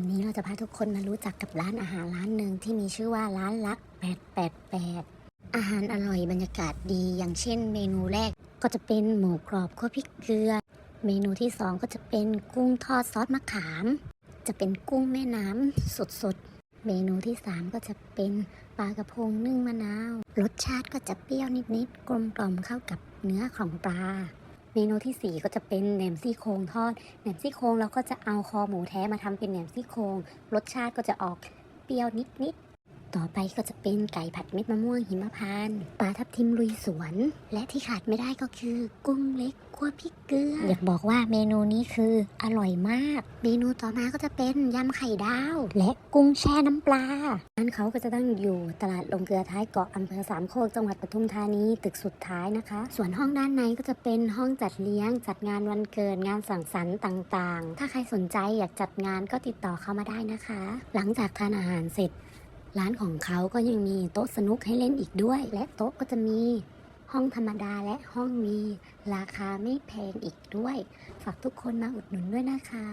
วันนี้เราจะพาทุกคนมารู้จักกับร้านอาหารร้านหนึ่งที่มีชื่อว่าร้านลัก 888 อาหารอร่อยบรรยากาศดีอย่างเช่น เมนูแรกก็จะเป็นหมูกรอบคั่วพริกเกลือ เมนูที่สองก็จะเป็นกุ้งทอดซอสมะขาม จะเป็นกุ้งแม่น้ำสดๆ เมนูที่สามก็จะเป็นปลากระพงนึ่งมะนาว รสชาติก็จะเปรี้ยวนิดๆ กลมกล่อมเข้ากับเนื้อของปลา มนูที่สี่ก็จะเป็นแหนมซี่โครงทอดแหนมซี่โครงเราก็จะเอาคอหมูแท้มาทำเป็นแหนมซี่โครงรสชาติก็จะออกเปรี้ยวนิดๆ ต่อไปก็จะเป็นไก่ผัดเม็ดมะม่วงหิมพานต์ปลาทับทิมลุยสวน และที่ขาดไม่ได้ก็คือ กุ้งเล็กคั่วพริกเกลือ อยากบอกว่าเมนูนี้คืออร่อยมาก เมนูต่อมาก็จะเป็นยำไข่ดาว และกุ้งแช่น้ำปลาร้านเขาก็จะตั้งอยู่ตลาดลงเกลือท้ายเกาะอำเภอสามโคกจังหวัดปทุมธานีตึกสุดท้ายนะคะ ส่วนห้องด้านในก็จะเป็นห้องจัดเลี้ยง จัดงานวันเกิดงานสังสรรค์ต่าง ๆ ถ้าใครสนใจอยากจัดงานก็ติดต่อเข้ามาได้นะคะ หลังจากทานอาหารเสร็จ ร้านของเขาก็ยังมีโต๊ะสนุกให้เล่นอีกด้วย และโต๊ะก็จะมีห้องธรรมดาและห้องมีราคาไม่แพงอีกด้วย ฝากทุกคนมาอุดหนุนด้วยนะคะ